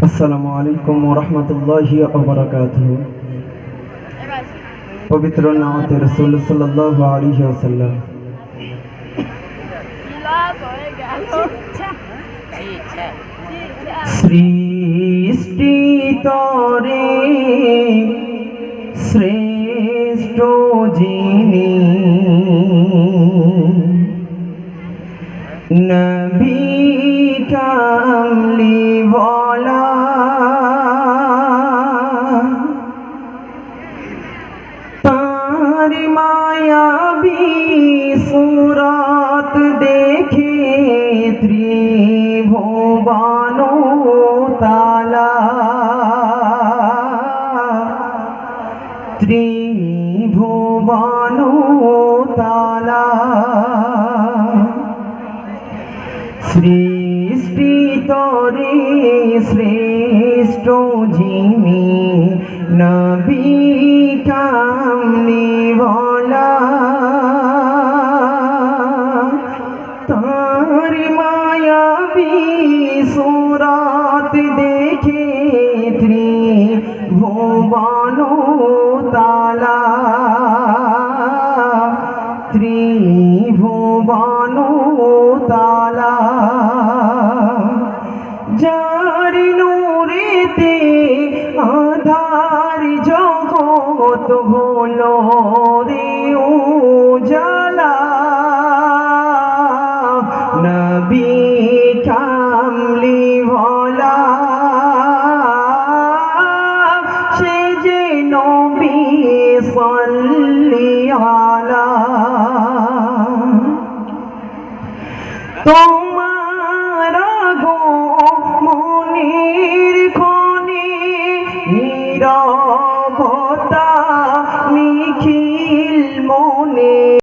السلام علیکم ورحمت اللہ وبرکاتہ۔ پبتر صلی اللہ علیہ তার মায়াবী সুরত দেখে ত্রিভুবন তালা ত্রিভুবন তালা সৃষ্টি তরে শ্রেষ্ঠ তার মায়াবী সুরাত দেখে ত্রিভুবন তালা। ত্রিভুবন তালা। যার নূরেতে আধার জগৎ হলো। صل على তোমার গো মনির খনি নীরবতা নিখিল মনে।